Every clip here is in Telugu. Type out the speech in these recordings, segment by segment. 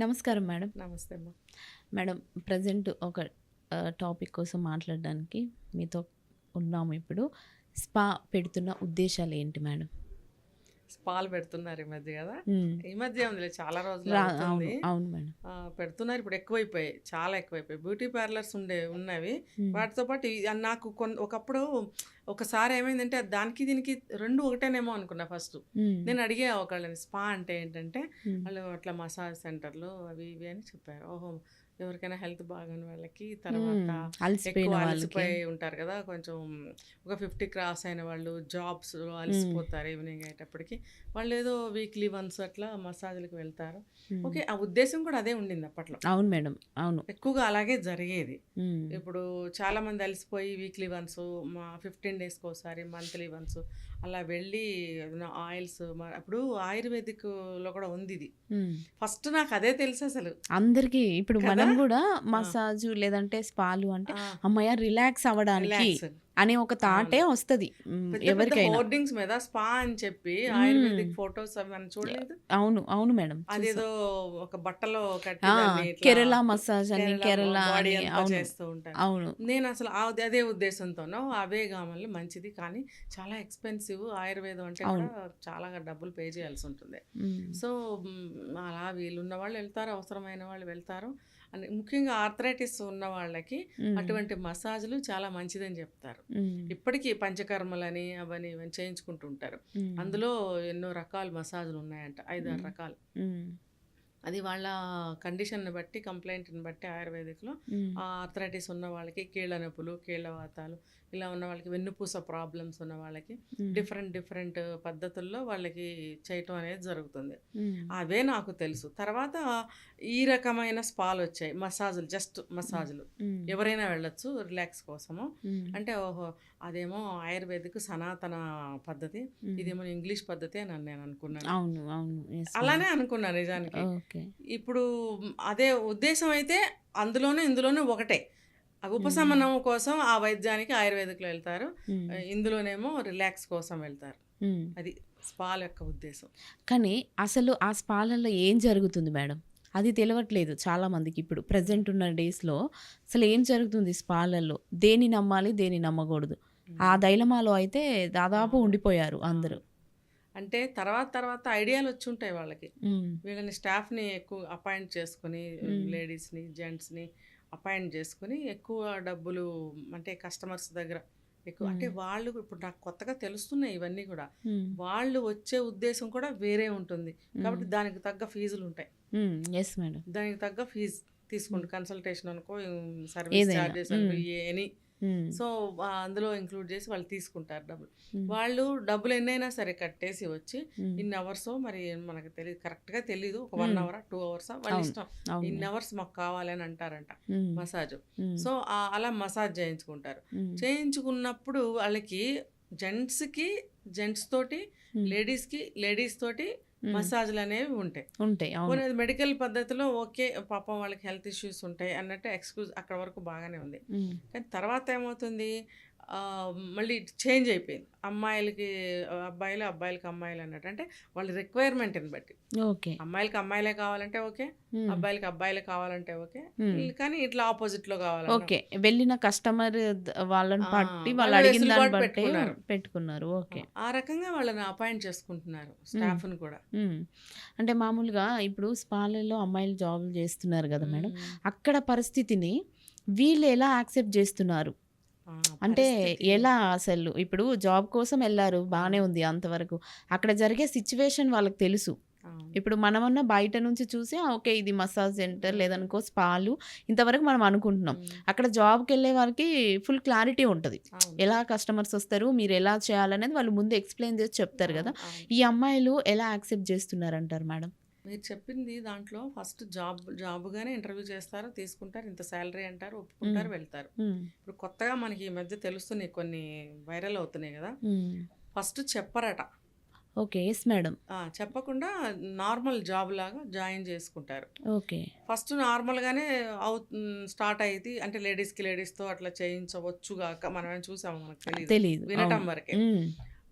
నమస్కారం మేడం. నమస్తే అమ్మ. మేడం ప్రెజెంట్ ఒక టాపిక్ కోసం మాట్లాడడానికి మీతో ఉన్నాము ఇప్పుడు. స్పా పెడుతున్న ఉద్దేశాలేంటి మేడం? పాలు పెడుతున్నారు ఈ మధ్య కదా! ఈ మధ్య ఏముందిలే చాలా రోజులు. అవును. మేడం. పెడుతున్నారు ఇప్పుడు ఎక్కువైపోయాయి. చాలా ఎక్కువైపోయాయి. బ్యూటీ పార్లర్స్ ఉండే ఉన్నవి. వాటితో పాటు నాకు కొన్ ఒకప్పుడు ఒకసారి ఏమైందంటే దానికి దీనికి 2 ఒకటేనేమో అనుకున్నా ఫస్ట్. నేను అడిగా ఒకళ్ళని స్పా అంటే ఏంటంటే. వాళ్ళు అట్లా మసాజ్ సెంటర్‌లు అవి ఇవి అని చెప్పారు. ఓహో! ఎవరికైనా హెల్త్ బాగోని వాళ్ళకి తర్వాత ఎక్కువ. అలసిపోయి ఉంటారు కదా! కొంచెం ఒక 50 క్రాస్ అయిన వాళ్ళు జాబ్స్‌లో హ్మ్. అలసిపోతారు ఈవినింగ్ అయ్యేటప్పటికి. వాళ్ళు ఏదో వీక్లీ వన్స్ అట్లా మసాజ్‌లకి వెళ్తారు. ఓకే. ఆ ఉద్దేశ్యం కూడా అదే ఉండింది అప్పట్లో. అవును మేడం. అవును. ఎక్కువగా అలాగే జరిగేది. ఇప్పుడు చాలామంది అలసిపోయి వీక్లీ వన్స్ మా 15 డేస్‌కి ఒకసారి, మంత్లీ వన్స్ అలా వెళ్ళి ఆయిల్స్ అప్పుడు ఆయుర్వేదిక్‌లో కూడా ఉంది ఇది. ఫస్ట్ నాకు అదే తెలుసు అసలు. అందరికీ ఇప్పుడు! మనం ఆ! మసాజు లేదంటే స్పాలు అంటే ఆ! హమ్మయ్య! రిలాక్స్ అవ్వడానికి. అనే ఒక థాటే. వస్తది. ఎవరికైనా. హోర్డింగ్స్ మీద స్పా అని చెప్పి. ఆయుర్వేదిక్ ఫోటోస్ అవి చూడలేదు? అవును. అవును మేడం. అదేదో ఒక బట్టలో కేరళ మసాజ్ అని, కేరళ. చేస్తూ ఉంటారు. అవును. నేను అసలు అదే ఉద్దేశంతోనో అవే కావాలి మంచిది కానీ చాలా ఎక్స్పెన్సివ్ ఆయుర్వేదం అంటే చాలా డబ్బులు పే చేయాల్సి ఉంటుంది. సో అలా వీళ్ళున్న వాళ్ళు వెళ్తారు అవసరమైన వాళ్ళు వెళ్తారు ముఖ్యంగా ఆర్థరైటిస్ ఉన్న వాళ్ళకి. అటువంటి మసాజ్లు చాలా మంచిదని చెప్తారు. ఇప్పటికీ పంచకర్మలని అవని ఇవని చేయించుకుంటూ ఉంటారు హ్మ్. అందులో ఎన్నో రకాల మసాజ్లు ఉన్నాయంట ఐదు ఆరు హ్మ్. రకాలు. అది వాళ్ళ కండిషన్ని బట్టి కంప్లైంట్ని బట్టి ఆయుర్వేదిక్లో. ఆర్థరైటిస్ ఉన్న వాళ్ళకి కీళ్ళ నొప్పులు కీళ్ళ వాతాలు ఇలా ఉన్న వాళ్ళకి వెన్నుపూస ప్రాబ్లమ్స్ ఉన్న వాళ్ళకి. డిఫరెంట్ డిఫరెంట్ పద్ధతుల్లో వాళ్ళకి చేయటం అనేది జరుగుతుంది. అవే నాకు తెలుసు తర్వాత ఈ రకమైన స్పాలు వచ్చాయి మసాజులు జస్ట్ మసాజులు. ఎవరైనా వెళ్ళొచ్చు రిలాక్స్ కోసము. అంటే ఓహో అదేమో ఆయుర్వేదిక్ సనాతన పద్ధతి. ఇదేమో ఇంగ్లీష్ పద్ధతి అని నేను అనుకున్నాను అవును. అలానే అనుకున్నాను నిజానికి. ఇప్పుడు అదే ఉద్దేశం అయితే అందులోనూ ఇందులోనూ ఒకటే. ఉపశమనం కోసం ఆ వైద్యానికి ఆయుర్వేదిక్లో వెళ్తారు ఇందులోనేమో రిలాక్స్ కోసం వెళ్తారు. అది స్పాల్ యొక్క ఉద్దేశం కానీ అసలు ఆ స్పాలలో ఏం జరుగుతుంది మేడం? అది తెలవట్లేదు చాలా మందికి ఇప్పుడు. ప్రెజెంట్ ఉన్న డేస్‌లో అసలు ఏం జరుగుతుంది స్పాలలో? దేన్ని నమ్మాలి? దేన్ని నమ్మకూడదు? ఆ ఉమ్. డైలమాలో అయితే దాదాపు ఉండిపోయారు అందరూ. అంటే తర్వాత తర్వాత ఐడియాలు వచ్చి ఉంటాయి వాళ్ళకి. వీళ్ళని స్టాఫ్ని ఎక్కువ అపాయింట్ చేసుకుని. లేడీస్ని జెంట్స్ని అపాయింట్ చేసుకుని ఎక్కువ డబ్బులు అంటే కస్టమర్స్ దగ్గర ఎక్కువ అంటే. వాళ్ళు ఇప్పుడు నాకు కొత్తగా తెలుస్తున్నాయి ఇవన్నీ కూడా. వాళ్ళు వచ్చే ఉద్దేశం కూడా వేరే ఉంటుంది. కాబట్టి దానికి తగ్గ ఫీజులు ఉంటాయి మేడం. దానికి తగ్గ ఫీజు. తీసుకుంటు కన్సల్టేషన్ అనుకో సర్వీస్. ఛార్జెస్ అనుకో. ఎనీ. సో అందులో ఇంక్లూడ్ చేసి వాళ్ళు తీసుకుంటారు డబ్బులు. వాళ్ళు డబ్బులు ఎన్నైనా సరే కట్టేసి వచ్చి. ఇన్ని అవర్స్ మరి మనకు తెలియదు కరెక్ట్గా తెలియదు ఒక వన్. అవర్ టూ అవర్స్ వాళ్ళ. ఇష్టం మేడం. అవర్స్ మాకు కావాలని అంటారంట. మసాజ్. సో అలా మసాజ్ చేయించుకుంటారు. చేయించుకున్నప్పుడు వాళ్ళకి జెంట్స్కి జెంట్స్ తోటి హ్మ్. లేడీస్కి లేడీస్ తోటి. మసాజ్లు అనేవి ఉంటాయి ఉంటాయి. అవును. మెడికల్ పద్ధతిలో ఓకే పాపం వాళ్ళకి హెల్త్ ఇష్యూస్ ఉంటాయి అన్నట్టు ఎక్స్క్యూజ్ అక్కడ వరకు బాగానే ఉంది. కానీ తర్వాత ఏమవుతుంది మళ్ళీ చేంజ్ అయిపోయింది అమ్మాయిలకి అబ్బాయిలు అబ్బాయిలకి అమ్మాయిలు అన్నట్టు అంటే వాళ్ళ రిక్వైర్మెంట్ని బట్టి ఓకే. అమ్మాయిలకి అమ్మాయిలే కావాలంటే ఓకే. అబ్బాయిలకి అబ్బాయిలే కావాలంటే ఓకే కానీ ఇట్లా ఆపోజిట్లో కావాలన్నా ఓకే. వెళ్ళిన కస్టమర్ వాళ్ళని బట్టి వాళ్ళు అడిగిన దాన్ని వెసులుబాటు బట్టే పెట్టుకున్నారు. ఓకే. ఆ రకంగా వాళ్ళని అపాయింట్ చేసుకుంటున్నారు హ్మ్. స్టాఫ్ని కూడా. అంటే మామూలుగా ఇప్పుడు స్పాలలో అమ్మాయిలు జాబులు చేస్తున్నారు గదా మేడం! అక్కడ పరిస్థితిని వీళ్ళు ఎలా యాక్సెప్ట్ చేస్తున్నారు? అంటే ఎలా అసలు? ఇప్పుడు జాబ్ కోసం బానే అవును ఉంది అంతవరకు. అక్కడ జరిగే సిట్యుయేషన్ వాళ్ళకి తెలుసు. ఇప్పుడు మనమన్నా బయట నుంచి చూసి! ఓకే. ఇది మసాజ్ సెంటర్. లేదనుకో స్పాలు ఇంతవరకు మనం అనుకుంటున్నాం. అక్కడ జాబ్‌కెళ్ళే వారికి ఫుల్ క్లారిటీ ఉంటది. ఎలా కస్టమర్స్ వస్తారు? మీరు ఎలా చేయాలనేది వాళ్ళు ముందు ఎక్స్‌ప్లెయిన్ చేసి చెప్తారు అవును ఈ అమ్మాయిలు ఎలా యాక్సెప్ట్ చేస్తున్నారంటారు మేడం? మీరు చెప్పింది దాంట్లో ఫస్ట్ జాబ్ జాబ్గానే ఇంటర్వ్యూ చేస్తారు తీసుకుంటారు ఇంత శాలరీ అంటారు. ఒప్పుకుంటారు వెళ్తారు. ఇప్పుడు కొత్తగా మనకి ఈ మధ్య తెలుస్తున్నాయి కొన్ని వైరల్ అవుతున్నాయి కదా. ఫస్ట్ చెప్పరట ఓకే. Yes madam. చెప్పకుండా నార్మల్ జాబ్ లాగా జాయిన్ చేసుకుంటారు ఓకే. ఫస్ట్ నార్మల్గానే అవు స్టార్ట్ అయ్యింది అంటే లేడీస్కి లేడీస్తో అట్లా చేయించవచ్చు గాక మనం చూసాము మనకు తెలియదు. వినటం. వరకే.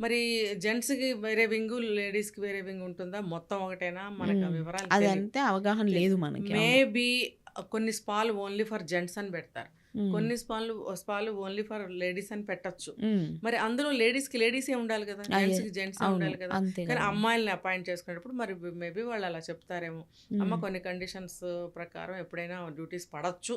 మరి జెంట్స్కి వేరే వింగ్ లేడీస్కి వేరే వింగ్ ఉంటుందా మొత్తం ఒకటేనా మనకు. వివరాలు అదంతే అవగాహన లేదు మనకి. మేబీ కొన్ని స్పాలు ఓన్లీ ఫర్ జెంట్స్ అని పెడతారు. కొన్ని స్పాలు స్పాలు ఓన్లీ ఫర్ లేడీస్ అని పెట్టొచ్చు. మరి అందులో లేడీస్కి లేడీసే ఉండాలి కదా జెంట్స్. కి జెంట్స్ ఉండాలి కదా కానీ. అమ్మాయిల్ని అపాయింట్ చేసుకునేటప్పుడు మరి మేబీ వాళ్ళు అలా చెప్తారేమో అమ్మ మ్మ్. కొన్ని కండిషన్స్ ప్రకారం ఎప్పుడైనా డ్యూటీస్ పడచ్చు.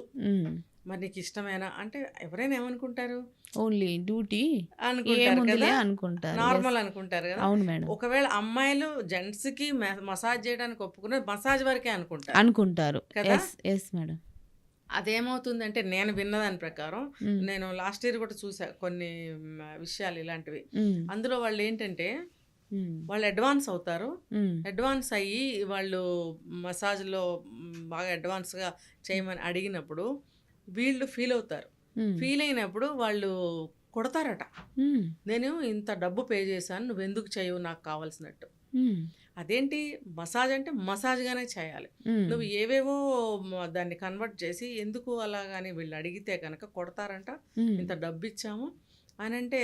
మరి నీకు ఇష్టమేనా అంటే ఎవరైనా ఏమనుకుంటారు ఓన్లీ డ్యూటీ అనుకుంటారు కదా అనుకుంటారు నార్మల్. అనుకుంటారు కదా అవును మేడం ఒకవేళ అమ్మాయిలు జెంట్స్కి మసాజ్ చేయడానికి ఒప్పుకున్న మసాజ్ వరకే అనుకుంటారు అనుకుంటారు కదా? ఎస్ మేడం అదేమవుతుందంటే నేను విన్నదాని ప్రకారం. నేను లాస్ట్ ఇయర్ కూడా చూసా కొన్ని విషయాలు ఇలాంటివి. అందులో వాళ్ళు ఏంటంటే. వాళ్ళు అడ్వాన్స్ అవుతారు. అడ్వాన్స్ అయ్యి వాళ్ళు మసాజ్లో బాగా అడ్వాన్స్గా చేయమని అడిగినప్పుడు వీళ్ళు ఫీల్ అవుతారు. ఫీల్ అయినప్పుడు వాళ్ళు కొడతారట మ్మ్. నేను ఇంత డబ్బు పే చేశాను నువ్వు ఎందుకు చేయవు నాకు కావాల్సినట్టు మ్మ్. అదేంటి మసాజ్ అంటే మసాజ్గానే చేయాలి. నువ్వు ఏవేవో దాన్ని కన్వర్ట్ చేసి ఎందుకు అలాగని వీళ్ళు అడిగితే కనుక కొడతారంట. ఇంత డబ్బు ఇచ్చాము అని అంటే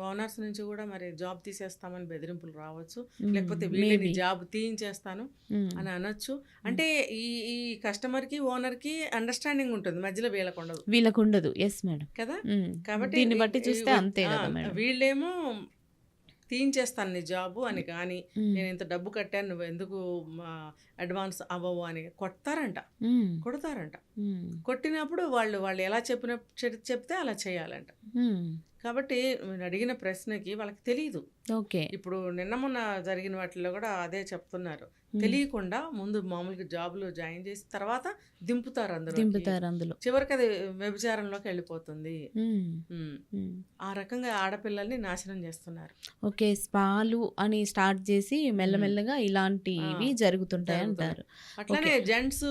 ఓనర్స్ నుంచి కూడా మరి జాబ్ తీసేస్తామని బెదిరింపులు రావచ్చు. లేకపోతే వీళ్ళని. జాబ్ తీయించేస్తాను. అని అనొచ్చు అంటే ఈ ఈ కస్టమర్కి ఓనర్కి అండర్స్టాండింగ్ ఉంటుంది మధ్యలో వీళ్ళకు ఉండదు వీళ్ళకు ఉండదు ఎస్ మేడం కదా. కాబట్టి దీన్ని బట్టి చూస్తే అంతే వీళ్ళేమో తీయించేస్తాను నీ జాబు అని కానీ. నేను ఇంత డబ్బు కట్టాను నువ్వు ఎందుకు అడ్వాన్స్ అవ్వవు అని కొడతారంట. కొడతారంట. కొట్టినప్పుడు వాళ్ళు వాళ్ళు ఎలా చెప్పిన చెప్తే అలా చేయాలంట. కాబట్టి నేను అడిగిన ప్రశ్నకి వాళ్ళకి తెలియదు ఓకే. ఇప్పుడు నిన్న మొన్న జరిగిన వాటిలో కూడా అదే చెప్తున్నారు. తెలియకుండా ముందు మామూలుగా జాబ్లో జాయిన్ చేసి తర్వాత దింపుతారు అందరూ దింపుతారు అందులో. చివరికి అది వ్యభిచారంలోకి వెళ్ళిపోతుంది. ఆ రకంగా ఆడపిల్లల్ని నాశనం చేస్తున్నారు. ఓకే స్పాలు అని స్టార్ట్ చేసి మెల్లమెల్లగా ఇలాంటివి జరుగుతుంటాయి. అంటారు. అట్లానే జెంట్స్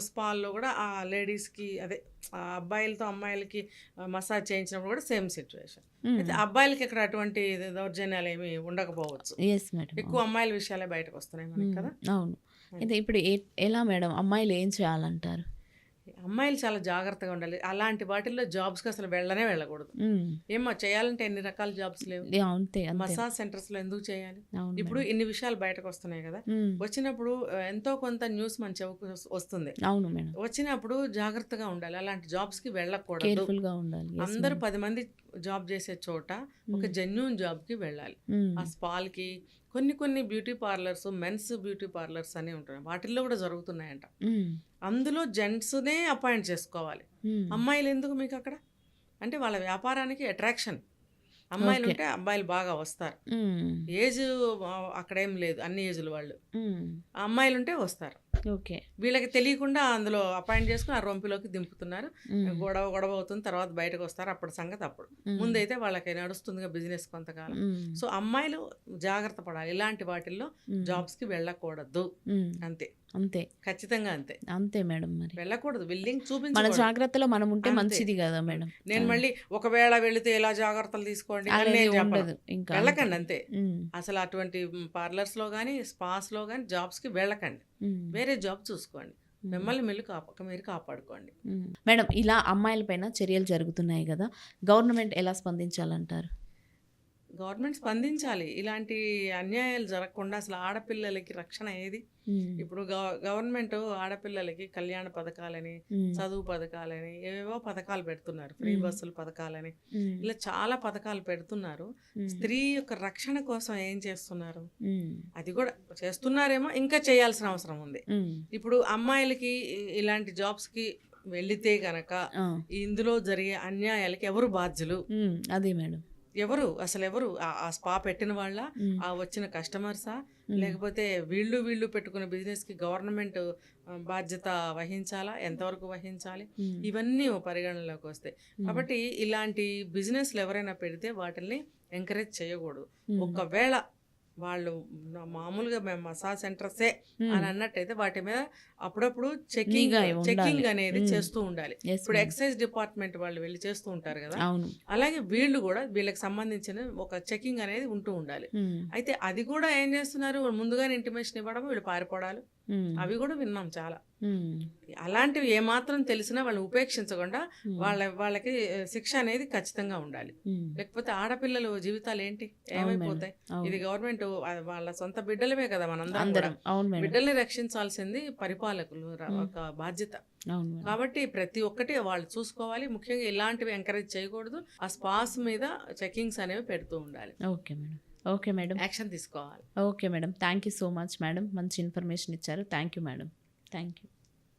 స్పాల్లో కూడా ఆ లేడీస్కి అదే ఆ అబ్బాయిలతో అమ్మాయిలకి మసాజ్ చేయించినప్పుడు కూడా సేమ్ సిచ్యువేషన్ అయితే అబ్బాయిలకి ఇక్కడ అటువంటి దౌర్జన్యాలు ఏమి ఉండకపోవచ్చు. ఎక్కువ అమ్మాయిల విషయాలే బయటకు వస్తున్నాయి మనకి కదా? అవును. అయితే ఇప్పుడు ఎలా మేడం అమ్మాయిలు ఏం చేయాలంటారు? అమ్మాయిలు చాలా జాగ్రత్తగా ఉండాలి. అలాంటి వాటిల్లో జాబ్స్కి అసలు వెళ్ళనే వెళ్ళకూడదు. ఏమో చేయాలంటే ఎన్ని రకాల జాబ్స్ లేవు? మసాజ్ సెంటర్స్లో ఎందుకు చేయాలి? ఇప్పుడు ఇన్ని విషయాలు బయటకు వస్తున్నాయి కదా. వచ్చినప్పుడు ఎంతో కొంత న్యూస్ మన చెవుకు వస్- వస్తుంది. అవును వచ్చినప్పుడు జాగ్రత్తగా ఉండాలి. అలాంటి వెళ్ళకూడదు. గా ఉండాలి. Yes, అందరూ. పది మంది జాబ్ చేసే చోట ఒక. జెన్యున్ జాబ్కి వెళ్ళాలి. మ్మ్. ఆ స్పాల్కి కొన్ని కొన్ని beauty parlours men's beauty parlours అని ఉంటున్నాయి వాటిల్లో కూడా జరుగుతున్నాయంట. అందులో జెంట్స్నే అపాయింట్ చేసుకోవాలి మ్మ్. అమ్మాయిలు ఎందుకు మీకు అక్కడ అంటే వాళ్ళ వ్యాపారానికి అట్రాక్షన్ అమ్మాయిలు. ఉంటే అబ్బాయిలు బాగా వస్తారు. ఏజ్ అక్కడేం లేదు అన్ని ఏజ్లు వాళ్ళు మ్మ్. అమ్మాయిలు ఉంటే వస్తారు ఓకే వీళ్ళకి తెలియకుండా అందులో అపాయింట్ చేసుకుని ఆ రొంపిలోకి దింపుతున్నారు. గొడవ గొడవ అవుతుంది తర్వాత బయటకు వస్తారు అప్పుడు సంగతి అప్పుడు. ముందైతే వాళ్ళకి నడుస్తుందిగా బిజినెస్ కొంతకాలం. సో అమ్మాయిలు జాగ్రత్త పడాలి ఇలాంటి వాటిల్లో. జాబ్స్కి వెళ్ళకూడదు. అంతే అంతే. ఖచ్చితంగా అంతే. అంతే మేడం మరి. వెళ్ళకూడదు. బిల్డింగ్ మన చూపించకూడదు జాగ్రత్తలో మనం ఉంటే. మంచిది కదా మేడం. నేను మళ్ళీ ఒకవేళ వెళితే ఎలా జాగ్రత్తలు తీసుకోండి. ఉండదు ఇంకా వెళ్ళకండి అంతే. అసలు అటువంటి పార్లర్స్లో కానీ స్పాస్లో కానీ జాబ్స్కి వెళ్ళకండి. మ్మ్. వేరే జాబ్ చూసుకోండి. మ్మ్. మిమ్మల్ని మీరు కాపాక మీరు కాపాడుకోండి. మేడం ఇలా అమ్మాయిల పైన చర్యలు జరుగుతున్నాయి కదా. గవర్నమెంట్ ఎలా స్పందించాలంటారు? గవర్నమెంట్ స్పందించాలి ఇలాంటి అన్యాయాలు జరగకుండా అసలు ఆడపిల్లలకి రక్షణ ఏది. ఇప్పుడు గవ- గవర్నమెంట్ ఆడపిల్లలకి కళ్యాణ పథకాలని. చదువు పథకాలని ఏవేవో పథకాలు పెడుతున్నారు ఫ్రీ. బస్సుల పథకాలని. ఇలా చాలా పథకాలు పెడుతున్నారు. స్త్రీ యొక్క రక్షణ కోసం ఏం చేస్తున్నారు. అది కూడా చేస్తున్నారేమో ఇంకా చేయాల్సిన అవసరం ఉంది. ఇప్పుడు అమ్మాయిలకి ఇలాంటి జాబ్స్కి వెళితే గనక. ఇందులో జరిగే అన్యాయాలకి ఎవరు బాధ్యులు. అదే మేడం ఎవరు అసలు ఎవరు ఆ- స్పా పెట్టిన వాళ్ళ. ఆ వచ్చిన కస్టమర్సా. లేకపోతే వీళ్ళు వీళ్ళు పెట్టుకున్న బిజినెస్కి గవర్నమెంట్ ఆ, బాధ్యత వహించాలా ఎంతవరకు వహించాలి. ఇవన్నీ పరిగణనలోకి వస్తాయి. కాబట్టి ఇలాంటి బిజినెస్లు ఎవరైనా పెడితే వాటిని ఎంకరేజ్ చేయకూడదు. ఒకవేళ వాళ్ళు మామూలుగా మేము మసాజ్ సెంటర్సే. అని అన్నట్టయితే వాటి మీద అప్పుడప్పుడు చెకింగ్. చెకింగ్ అనేది. చేస్తూ ఉండాలి. ఇప్పుడు ఎక్సైజ్ డిపార్ట్మెంట్ వాళ్ళు వెళ్ళి చేస్తూ ఉంటారు కదా అలాగే వీళ్ళు కూడా వీళ్ళకి సంబంధించిన ఒక చెకింగ్ అనేది ఉంటూ ఉండాలి. అయితే అది కూడా ఏం చేస్తున్నారు? ముందుగానే ఇంటిమేషన్ ఇవ్వడం వీళ్ళు పారిపోవడాలు? అవి కూడా విన్నాం చాలా. అలాంటివి ఏమాత్రం తెలిసినా వాళ్ళని ఉపేక్షించకుండా వాళ్ళ వాళ్ళకి శిక్ష అనేది ఖచ్చితంగా ఉండాలి. లేకపోతే ఆడపిల్లలు జీవితాలు ఏంటి? ఏమైపోతాయి. ఇది గవర్నమెంట్ వాళ్ళ సొంత బిడ్డలమే కదా మనందరం బిడ్డల్ని రక్షించాల్సింది పరిపాలకులు. ఒక బాధ్యత. కాబట్టి ప్రతి ఒక్కటి వాళ్ళు చూసుకోవాలి. ముఖ్యంగా ఇలాంటివి ఎంకరేజ్ చేయకూడదు. ఆ స్పాస్ మీద చెకింగ్స్ అనేవి పెడుతూ ఉండాలి. Okay madam. Okay madam. Action తీసుకోవాలి. Okay madam. Thank you so much madam. మంచి ఇన్ఫర్మేషన్ ఇచ్చారు. Thank you madam. Thank you